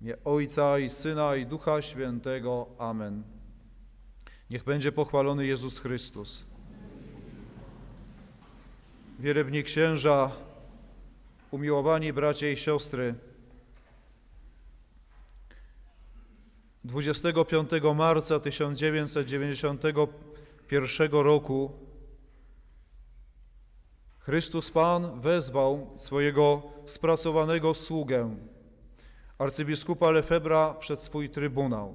imię Ojca i Syna i Ducha Świętego. Amen. Niech będzie pochwalony Jezus Chrystus. Wielebni księża, umiłowani bracia i siostry, 25 marca 1991 roku Chrystus Pan wezwał swojego spracowanego sługę, arcybiskupa Lefebra, przed swój trybunał.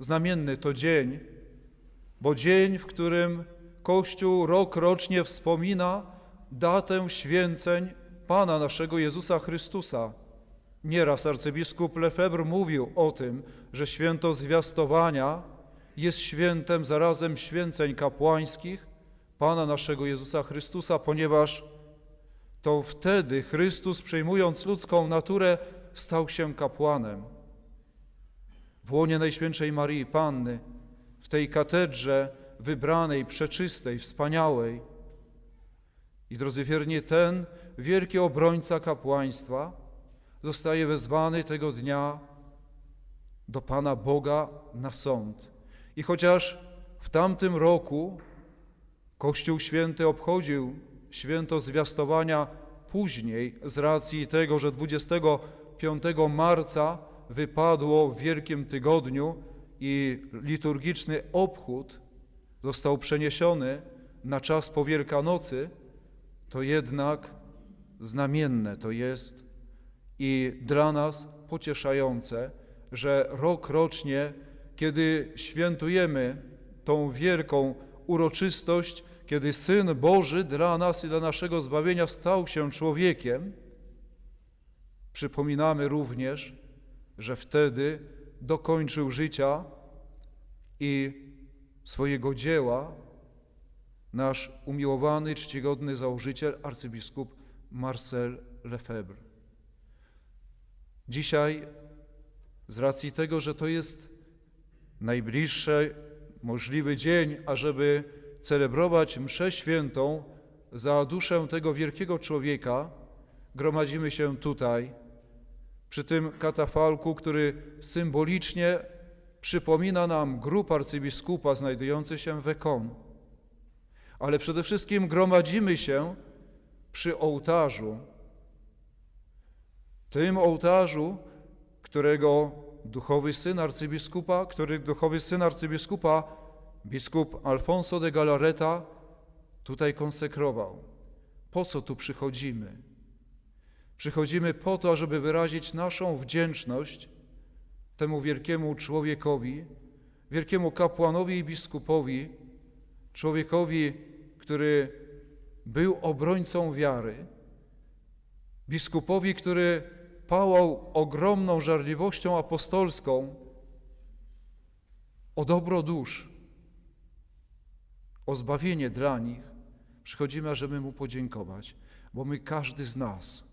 Znamienny to dzień, bo dzień, w którym Kościół rok rocznie wspomina datę święceń Pana naszego Jezusa Chrystusa. Nieraz arcybiskup Lefebvre mówił o tym, że święto zwiastowania jest świętem zarazem święceń kapłańskich Pana naszego Jezusa Chrystusa, ponieważ to wtedy Chrystus, przejmując ludzką naturę, stał się kapłanem. W łonie Najświętszej Marii Panny, w tej katedrze wybranej, przeczystej, wspaniałej. I drodzy wierni, ten wielki obrońca kapłaństwa zostaje wezwany tego dnia do Pana Boga na sąd. I chociaż w tamtym roku Kościół Święty obchodził święto zwiastowania później z racji tego, że 25 marca wypadło w Wielkim Tygodniu i liturgiczny obchód został przeniesiony na czas po Wielkanocy, to jednak znamienne to jest i dla nas pocieszające, że rok rocznie, kiedy świętujemy tą wielką uroczystość, kiedy Syn Boży dla nas i dla naszego zbawienia stał się człowiekiem, przypominamy również, że wtedy dokończył życia i swojego dzieła nasz umiłowany, czcigodny założyciel, arcybiskup Marcel Lefebvre. Dzisiaj, z racji tego, że to jest najbliższy możliwy dzień, ażeby celebrować mszę świętą za duszę tego wielkiego człowieka, gromadzimy się tutaj, przy tym katafalku, który symbolicznie przypomina nam grób arcybiskupa znajdujący się w Ekon. Ale przede wszystkim gromadzimy się przy ołtarzu, tym ołtarzu, którego duchowy syn arcybiskupa, który duchowy syn arcybiskupa, biskup Alfonso de Galareta, tutaj konsekrował. Po co tu przychodzimy? Przychodzimy po to, żeby wyrazić naszą wdzięczność temu wielkiemu człowiekowi, wielkiemu kapłanowi i biskupowi, człowiekowi, który był obrońcą wiary, biskupowi, który pałał ogromną żarliwością apostolską o dobro dusz, o zbawienie dla nich, przychodzimy, żeby Mu podziękować, bo my, każdy z nas,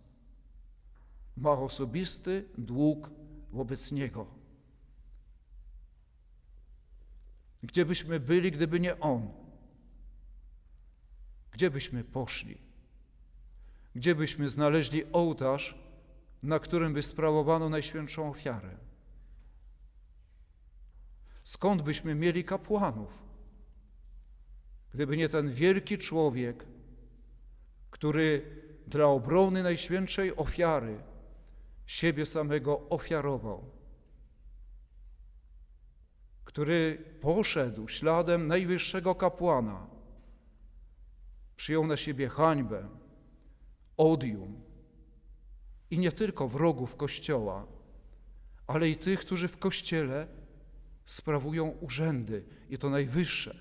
ma osobisty dług wobec Niego. Gdzie byśmy byli, gdyby nie On? Gdzie byśmy poszli? Gdzie byśmy znaleźli ołtarz, na którym by sprawowano najświętszą ofiarę? Skąd byśmy mieli kapłanów? Gdyby nie ten wielki człowiek, który dla obrony najświętszej ofiary siebie samego ofiarował, który poszedł śladem najwyższego kapłana, przyjął na siebie hańbę, odium i nie tylko wrogów Kościoła, ale i tych, którzy w Kościele sprawują urzędy i to najwyższe.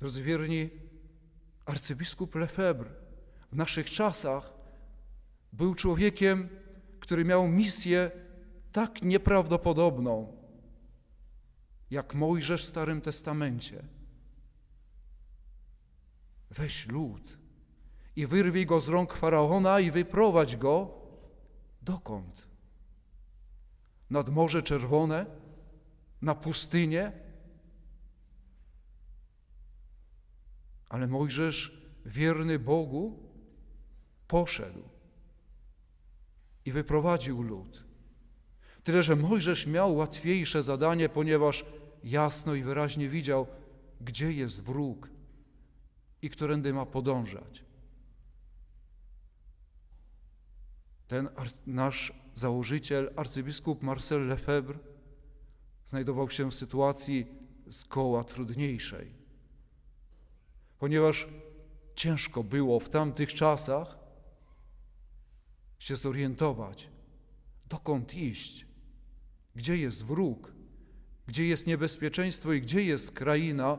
Drodzy wierni, arcybiskup Lefebvre w naszych czasach był człowiekiem, który miał misję tak nieprawdopodobną, jak Mojżesz w Starym Testamencie. Weź lud i wyrwij go z rąk faraona i wyprowadź go dokąd? Nad Morze Czerwone? Na pustynię? Ale Mojżesz, wierny Bogu, poszedł i wyprowadził lud. Tyle, że Mojżesz miał łatwiejsze zadanie, ponieważ jasno i wyraźnie widział, gdzie jest wróg i którędy ma podążać. Ten nasz założyciel, arcybiskup Marcel Lefebvre, znajdował się w sytuacji zgoła trudniejszej, ponieważ ciężko było w tamtych czasach się zorientować, dokąd iść, gdzie jest wróg, gdzie jest niebezpieczeństwo i gdzie jest kraina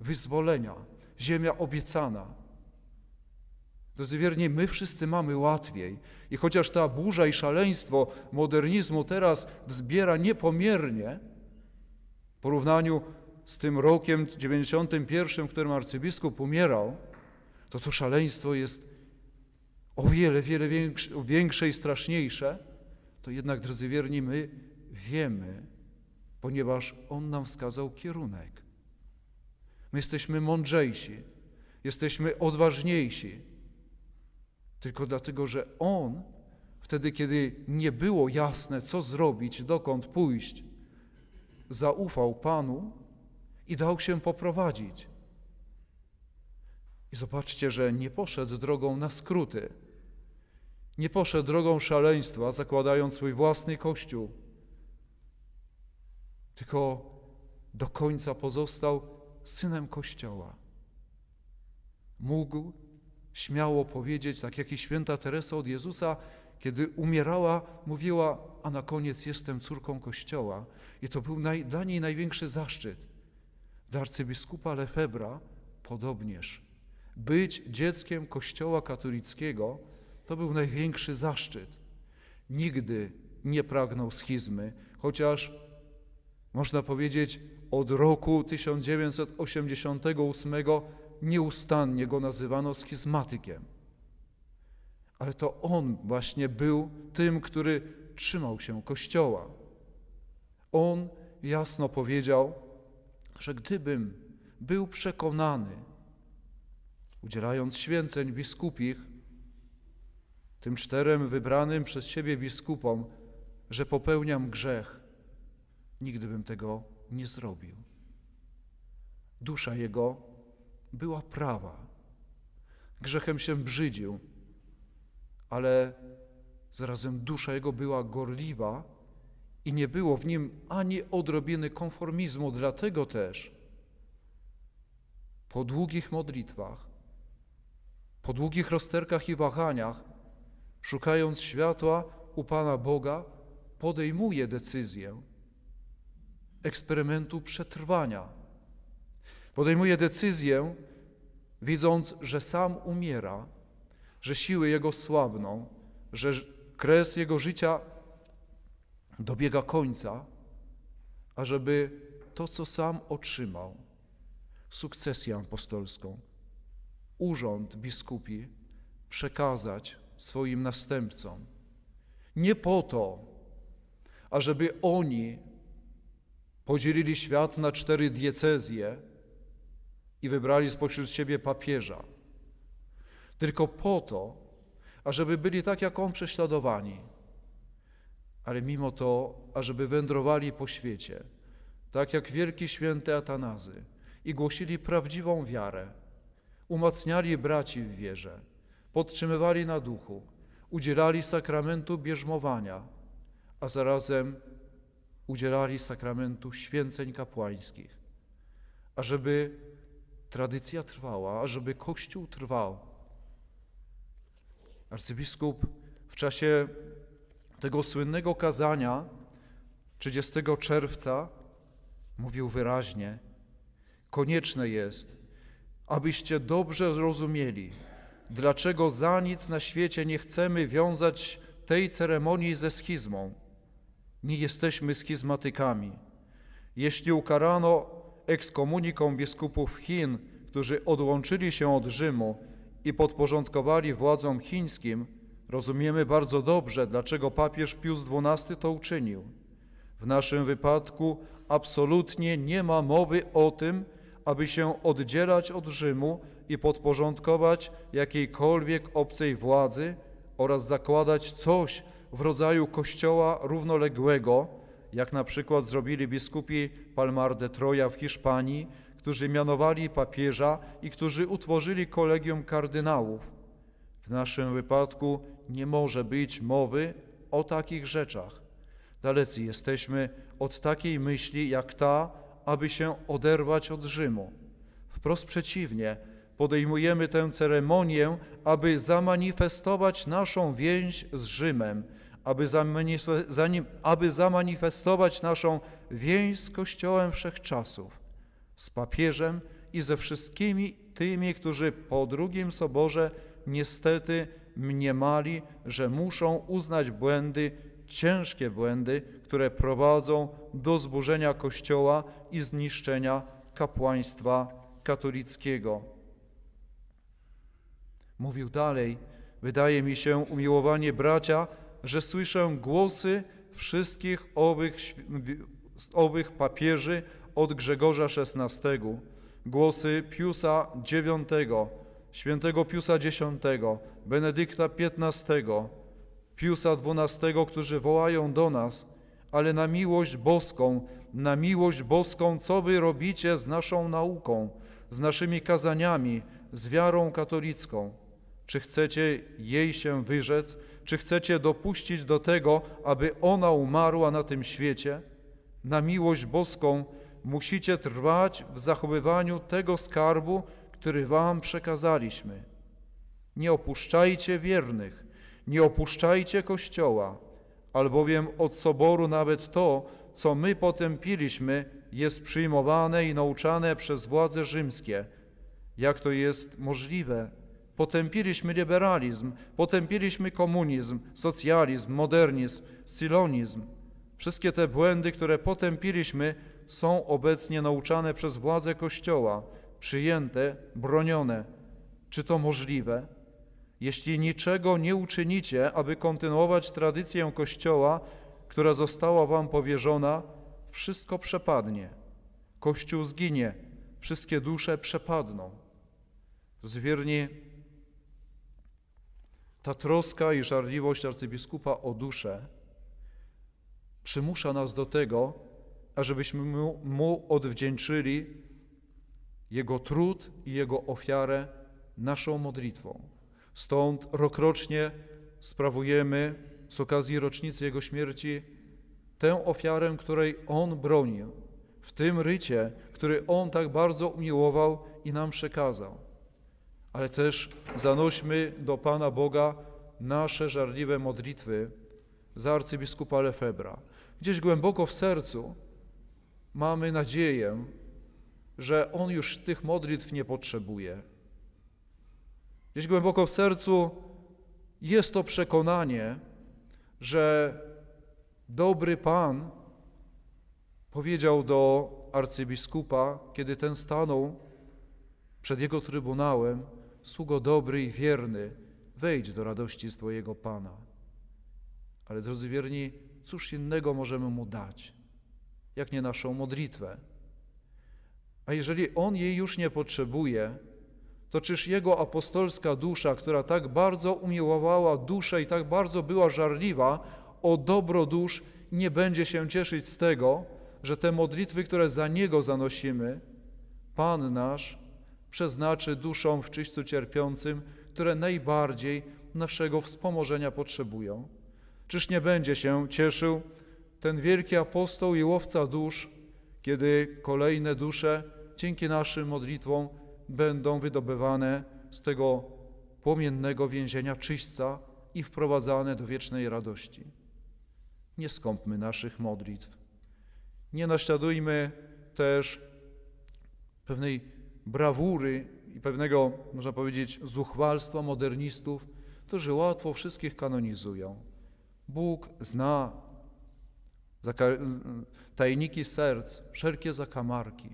wyzwolenia, ziemia obiecana. Drodzy wierni, my wszyscy mamy łatwiej i chociaż ta burza i szaleństwo modernizmu teraz wzbiera niepomiernie w porównaniu z tym rokiem 91, w którym arcybiskup umierał, to to szaleństwo jest o wiele, wiele większe, większe i straszniejsze, to jednak, drodzy wierni, my wiemy, ponieważ On nam wskazał kierunek. My jesteśmy mądrzejsi, jesteśmy odważniejsi, tylko dlatego, że On wtedy, kiedy nie było jasne, co zrobić, dokąd pójść, zaufał Panu i dał się poprowadzić. I zobaczcie, że nie poszedł drogą na skróty, nie poszedł drogą szaleństwa, zakładając swój własny kościół, tylko do końca pozostał synem Kościoła. Mógł śmiało powiedzieć, tak jak i święta Teresa od Jezusa, kiedy umierała, mówiła, a na koniec jestem córką Kościoła. I to był naj, dla niej największy zaszczyt. Dla arcybiskupa Lefebra podobnież. Być dzieckiem Kościoła katolickiego to był największy zaszczyt. Nigdy nie pragnął schizmy, chociaż można powiedzieć od roku 1988 nieustannie go nazywano schizmatykiem. Ale to on właśnie był tym, który trzymał się Kościoła. On jasno powiedział, że gdybym był przekonany, udzielając święceń biskupich, tym czterem wybranym przez siebie biskupom, że popełniam grzech, nigdy bym tego nie zrobił. Dusza jego była prawa. Grzechem się brzydził, ale zarazem dusza jego była gorliwa i nie było w nim ani odrobiny konformizmu. Dlatego też po długich modlitwach, po długich rozterkach i wahaniach, szukając światła u Pana Boga, podejmuje decyzję eksperymentu przetrwania. Podejmuje decyzję, widząc, że sam umiera, że siły jego słabną, że kres jego życia dobiega końca, ażeby to, co sam otrzymał, sukcesję apostolską, urząd biskupi, przekazać swoim następcom. Nie po to, ażeby oni podzielili świat na cztery diecezje i wybrali spośród siebie papieża, tylko po to, ażeby byli tak jak on prześladowani, ale mimo to, ażeby wędrowali po świecie, tak jak wielki święty Atanazy i głosili prawdziwą wiarę, umacniali braci w wierze, podtrzymywali na duchu, udzielali sakramentu bierzmowania, a zarazem udzielali sakramentu święceń kapłańskich, ażeby tradycja trwała, ażeby Kościół trwał. Arcybiskup w czasie tego słynnego kazania 30 czerwca mówił wyraźnie: Konieczne jest, abyście dobrze zrozumieli, dlaczego za nic na świecie nie chcemy wiązać tej ceremonii ze schizmą. Nie jesteśmy schizmatykami. Jeśli ukarano ekskomuniką biskupów Chin, którzy odłączyli się od Rzymu i podporządkowali władzom chińskim, rozumiemy bardzo dobrze, dlaczego papież Pius XII to uczynił. W naszym wypadku absolutnie nie ma mowy o tym, aby się oddzielać od Rzymu i podporządkować jakiejkolwiek obcej władzy oraz zakładać coś, w rodzaju kościoła równoległego, jak na przykład zrobili biskupi Palmar de Troja w Hiszpanii, którzy mianowali papieża i którzy utworzyli kolegium kardynałów. W naszym wypadku nie może być mowy o takich rzeczach. Dalecy jesteśmy od takiej myśli jak ta, aby się oderwać od Rzymu. Wprost przeciwnie, podejmujemy tę ceremonię, aby zamanifestować naszą więź z Rzymem, aby, aby zamanifestować naszą więź z Kościołem Wszechczasów, z papieżem i ze wszystkimi tymi, którzy po drugim soborze niestety mniemali, że muszą uznać błędy, ciężkie błędy, które prowadzą do zburzenia Kościoła i zniszczenia kapłaństwa katolickiego. Mówił dalej, wydaje mi się, umiłowanie bracia, że słyszę głosy wszystkich owych, owych papieży od Grzegorza XVI, głosy Piusa IX, świętego Piusa X, Benedykta XV, Piusa XII, którzy wołają do nas, ale na miłość boską, na miłość boską, co wy robicie z naszą nauką, z naszymi kazaniami, z wiarą katolicką? Czy chcecie jej się wyrzec? Czy chcecie dopuścić do tego, aby ona umarła na tym świecie? Na miłość boską musicie trwać w zachowywaniu tego skarbu, który wam przekazaliśmy. Nie opuszczajcie wiernych, nie opuszczajcie Kościoła, albowiem od soboru nawet to, co my potępiliśmy, jest przyjmowane i nauczane przez władze rzymskie. Jak to jest możliwe? Potępiliśmy liberalizm, potępiliśmy komunizm, socjalizm, modernizm, scylonizm. Wszystkie te błędy, które potępiliśmy, są obecnie nauczane przez władze Kościoła, przyjęte, bronione. Czy to możliwe? Jeśli niczego nie uczynicie, aby kontynuować tradycję Kościoła, która została wam powierzona, wszystko przepadnie. Kościół zginie, wszystkie dusze przepadną. Zwierni, ta troska i żarliwość arcybiskupa o duszę przymusza nas do tego, ażebyśmy mu, mu odwdzięczyli jego trud i jego ofiarę naszą modlitwą. Stąd rokrocznie sprawujemy z okazji rocznicy Jego śmierci tę ofiarę, której On bronił, w tym rycie, który On tak bardzo umiłował i nam przekazał. Ale też zanośmy do Pana Boga nasze żarliwe modlitwy za arcybiskupa Lefebra. Gdzieś głęboko w sercu mamy nadzieję, że On już tych modlitw nie potrzebuje. Gdzieś głęboko w sercu jest to przekonanie, że dobry Pan powiedział do arcybiskupa, kiedy ten stanął przed jego trybunałem, sługo dobry i wierny, wejdź do radości Twojego Pana. Ale drodzy wierni, cóż innego możemy mu dać, jak nie naszą modlitwę? A jeżeli on jej już nie potrzebuje, to czyż jego apostolska dusza, która tak bardzo umiłowała duszę i tak bardzo była żarliwa o dobro dusz, nie będzie się cieszyć z tego, że te modlitwy, które za niego zanosimy, Pan nasz przeznaczy duszom w czyśćcu cierpiącym, które najbardziej naszego wspomożenia potrzebują? Czyż nie będzie się cieszył ten wielki apostoł i łowca dusz, kiedy kolejne dusze dzięki naszym modlitwom będą wydobywane z tego płomiennego więzienia czyśćca i wprowadzane do wiecznej radości. Nie skąpmy naszych modlitw. Nie naśladujmy też pewnej brawury i pewnego, można powiedzieć, zuchwalstwa modernistów, którzy łatwo wszystkich kanonizują. Bóg zna tajniki serc, wszelkie zakamarki.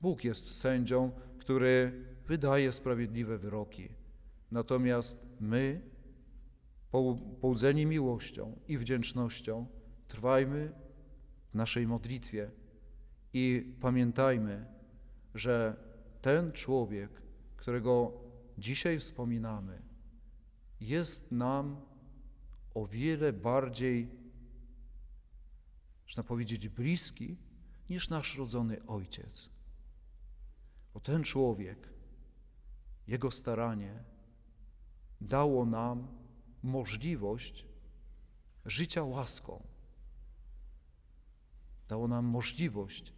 Bóg jest sędzią, który wydaje sprawiedliwe wyroki. Natomiast my, połudzeni miłością i wdzięcznością, trwajmy w naszej modlitwie i pamiętajmy, że ten człowiek, którego dzisiaj wspominamy, jest nam o wiele bardziej, można powiedzieć, bliski niż nasz rodzony ojciec. Bo ten człowiek, jego staranie dało nam możliwość życia łaską. Dało nam możliwość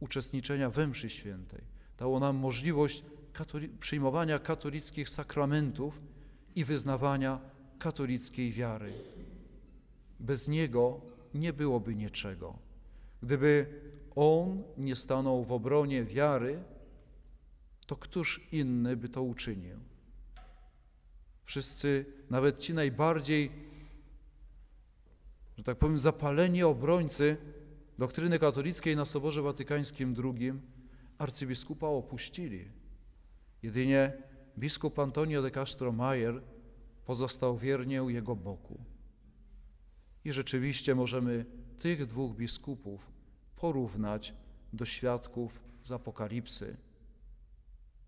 uczestniczenia we mszy świętej. Dało nam możliwość katoli- przyjmowania katolickich sakramentów i wyznawania katolickiej wiary. Bez niego nie byłoby niczego. Gdyby on nie stanął w obronie wiary, to któż inny by to uczynił? Wszyscy, nawet ci najbardziej, że tak powiem, zapaleni obrońcy doktryny katolickiej na Soborze Watykańskim II arcybiskupa opuścili. Jedynie biskup Antonio de Castro Mayer pozostał wiernie u jego boku. I rzeczywiście możemy tych dwóch biskupów porównać do świadków z Apokalipsy.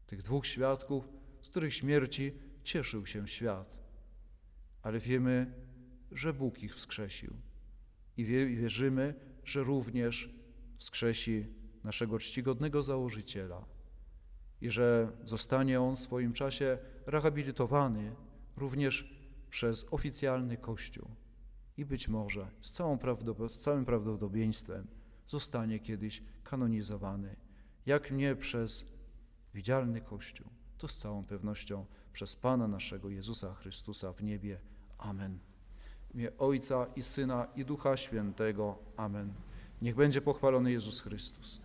Tych dwóch świadków, z których śmierci cieszył się świat. Ale wiemy, że Bóg ich wskrzesił. I wie, i wierzymy, że również wskrzesi naszego czcigodnego założyciela i że zostanie on w swoim czasie rehabilitowany również przez oficjalny Kościół i być może z, całą z całym prawdopodobieństwem zostanie kiedyś kanonizowany, jak nie przez widzialny Kościół, to z całą pewnością przez Pana naszego Jezusa Chrystusa w niebie. Amen. W imię Ojca i Syna i Ducha Świętego. Amen. Niech będzie pochwalony Jezus Chrystus.